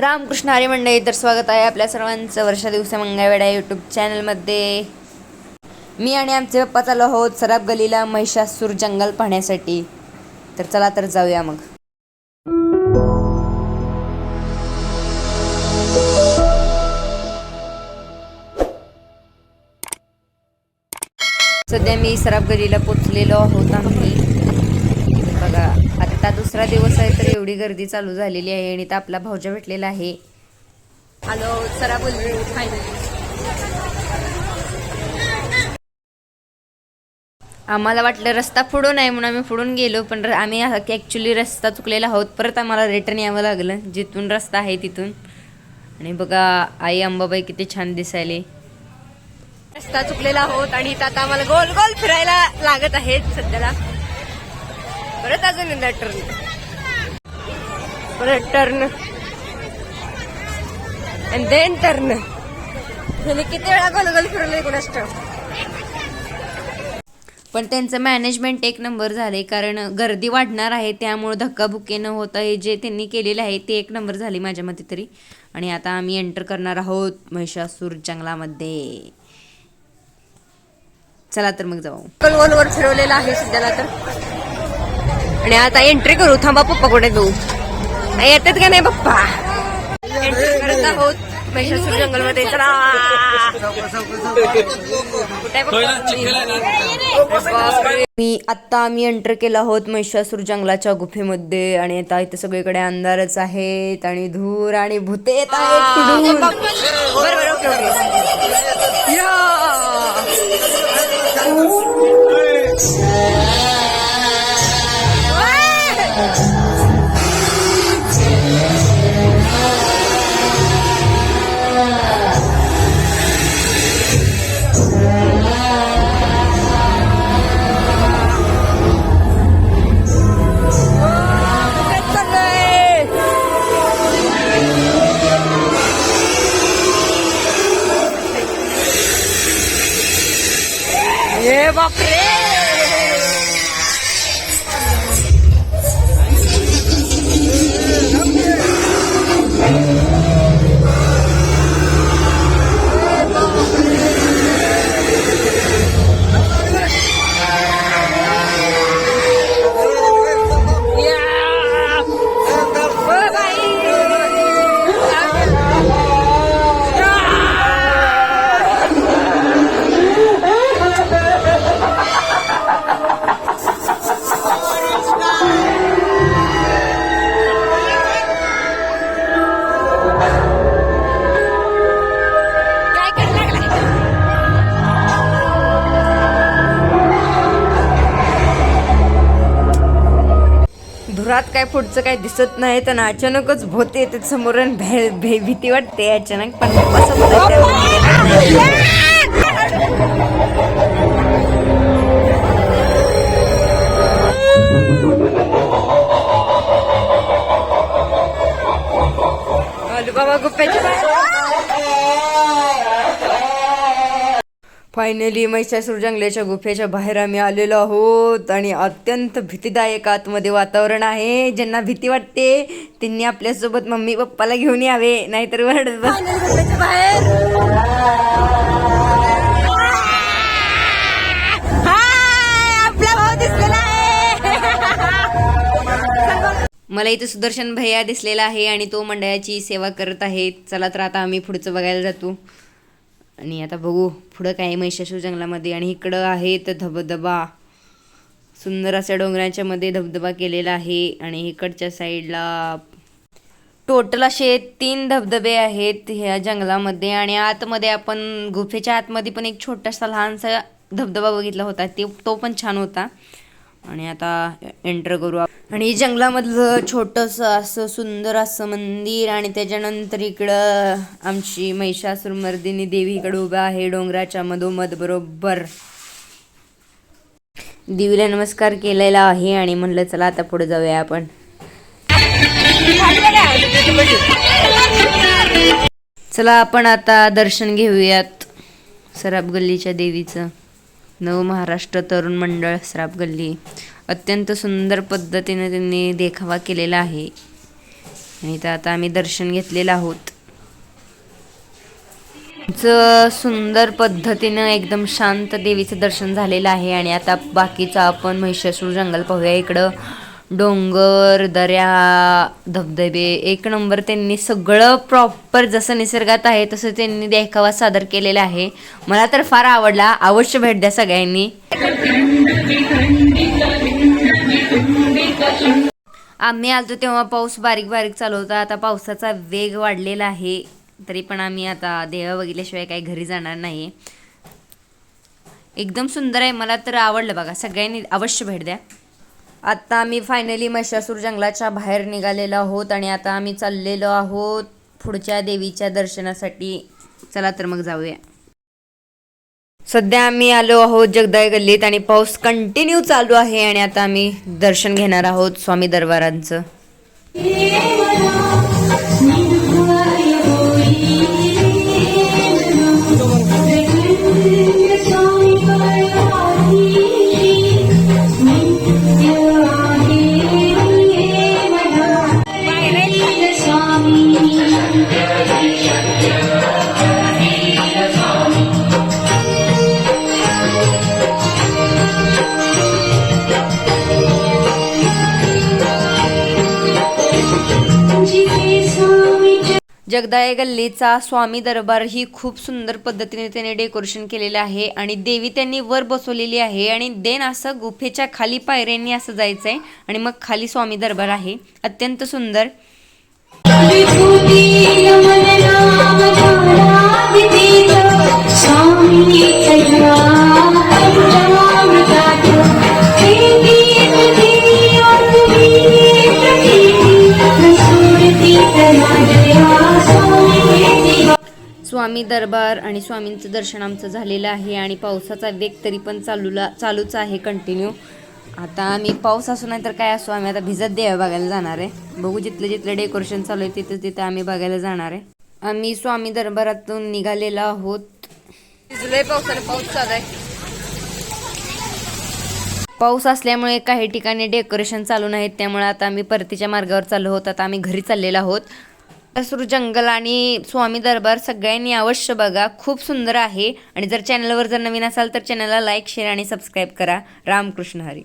रामकृष्ण हरी मंडळी तर स्वागत आहे आपल्या सर्वांचं वर्षा दिवसा मंगळवेडा यूट्यूब चॅनलमध्ये मी आणि आमचे पप्पा चालू आहोत सराब गलीला महिषासूर जंगल पाहण्यासाठी. तर चला तर जाऊया मग. सध्या मी सराब गलीला पोचलेलो आहोत आम्ही. आता दुसरा दिवस आहे तर एवढी गर्दी चालू झालेली आहे आणि इथं आपला भाऊजा भेटलेला आहे. हॅलो गली फायनली आम्हाला वाटलं रस्ता फुडून आहे म्हणून आम्ही फुडून गेलो पण आम्ही ॲक्च्युली रस्ता चुकलेला आहोत. परत आम्हाला रिटर्न यावं लागलं जिथून रस्ता आहे तिथून. आणि बघा आई अंबाबाई किती छान दिसायले. रस्ता चुकलेला आहोत आणि इथं आता आम्हाला गोल गोल फिरायला लागत आहे सध्याला. परत अजून एकदा टर्न परत टर्न अँड देन टर्न किती वेळा गोल गोल फिरवले कोणाच पण त्यांचं मॅनेजमेंट एक नंबर झाले कारण गर्दी वाढणार आहे त्यामुळे धक्काबुक्की न होता हे जे त्यांनी केलेलं आहे ते एक नंबर झाली माझ्या मते तरी. आणि आता आम्ही एंटर करणार आहोत महिषासूर जंगलामध्ये. चला तर मग जाऊ. फिरवलेला आहे सध्याला तर. आणि आता एंट्री करू. थांबा पप्पा कुठे जाऊ? नाही येतात का नाही पप्पा? एंट्री करत आहोत. महिषासूर जंगलमध्ये. चला. कुठे मी आत्ता आम्ही एंटर केला आहोत महिषासूर जंगलाच्या गुफेमध्ये. आणि आता इथे सगळीकडे अंधारच आहेत आणि धूर आणि भूते येत आहेत. धुरात काय पुढचं काय दिसत नाही तर अचानकच भोते येते समोर आणि भे भे- भीती वाटते अचानक पण फायनली महिषासूर जंगलाच्या गुफेच्या बाहेर आम्ही आलेलो आहोत. आणि अत्यंत भीतीदायक आतमध्ये वातावरण आहे. ज्यांना भीती वाटते त्यांनी आपल्यासोबत मम्मी पप्पाला घेऊन यावे. नाहीतर वरडत बस. मला इथं सुदर्शन भैया दिसलेला आहे आणि तो मंडळाची सेवा करत आहे. चला तर आता आम्ही पुढचं बघायला जातो. आणि आता बघू पुढं काय महिषासूर जंगलामध्ये. आणि इकडं आहे तर धबधबा. सुंदर अशा डोंगरांच्या मध्ये धबधबा केलेला आहे. आणि इकडच्या साईडला टोटल असे तीन धबधबे आहेत ह्या जंगलामध्ये. आणि आतमध्ये आपण गुफेच्या आतमध्ये पण एक छोटासा लहानसा धबधबा बघितला होता. ते तो पण छान होता. आणि आता एंटर करू आणि जंगलामधलं छोटंसं असं सुंदर असं मंदिर आणि त्याच्यानंतर इकडं आमची महिषासुरमर्दिनी देवी इकडं आहे डोंगराच्या मधोमध बरोबर. देवीला नमस्कार केलेला आहे आणि म्हणलं चला आता पुढे जाऊया आपण. चला आपण आता दर्शन घेऊयात सराब गल्लीच्या देवीचं. नव महाराष्ट्र तरुण मंडळ सराब गल्ली अत्यंत सुंदर पद्धतीने त्यांनी देखावा केलेला आहे. आणि इथं आता आम्ही दर्शन घेतलेलं आहोत. सुंदर पद्धतीनं एकदम शांत देवीचं दर्शन झालेलं आहे. आणि आता बाकीचं आपण महिषासूर जंगल पाहूया. इकडं डोंगर दऱ्या धबधबे एक नंबर त्यांनी सगळं प्रॉपर जसं निसर्गात आहे तसं त्यांनी देखावा सादर केलेला आहे. मला तर फार आवडला. अवश्य भेट द्या सगळ्यांनी. आम्ही आलतो तेव्हा पाऊस बारीक बारीक चालू होता. आता पावसाचा वेग वाढलेला आहे. तरी पण आम्ही आता देवा बघितल्याशिवाय काही घरी जाणार नाही एकदम सुंदर आहे. मला तर आवडलं बघा. सगळ्यांनी अवश्य भेट द्या. आता आम्ही फायनली महिषासूर जंगलाच्या बाहेर निघालेलो आहोत आणि आता आम्ही चाललेलो आहोत पुढच्या देवीच्या दर्शनासाठी. चला तर मग जाऊया. सध्या आम्ही आलो आहोत जगदाय गल्लीत आणि पाऊस कंटिन्यू चालू आहे आणि आता आम्ही दर्शन घेणार आहोत स्वामी दरबारांचं. जगदाळे गल्लीचा स्वामी दरबार ही खूप सुंदर पद्धतीने त्याने डेकोरेशन केलेलं आहे आणि देवी त्यांनी वर बसवलेली आहे आणि देन असं गुफेच्या खाली पायऱ्यांनी असं जायचंय आणि मग खाली स्वामी दरबार आहे. अत्यंत सुंदर. स्वामी दरबार आणि स्वामींचं दर्शन आमचं झालेलं आहे आणि पावसाचा वेग तरी पण चालूला चालूच आहे कंटिन्यू आता आम्ही पाऊस असो नाही तर काय असो आम्ही आता भिजत देवा बघायला जाणार आहे. बघू जिथलं जिथलं डेकोरेशन चालू आहे तिथं तिथं आम्ही बघायला जाणार आहे. आम्ही स्वामी दरबारातून निघालेलो आहोत. भिजलोय पावसाने पाऊस चालू आहे. पाऊस असल्यामुळे काही ठिकाणी डेकोरेशन चालू नाहीत त्यामुळे आता आम्ही परतीच्या मार्गावर चाललो होत आता आम्ही घरी चाललेलो आहोत. असुर जंगल आणि स्वामी दरबार सगळ्यांनी अवश्य बघा. खूप सुंदर आहे. आणि जर चॅनलवर जर नवीन असाल तर चॅनलला लाईक शेअर आणि सबस्क्राईब करा. रामकृष्ण हरी.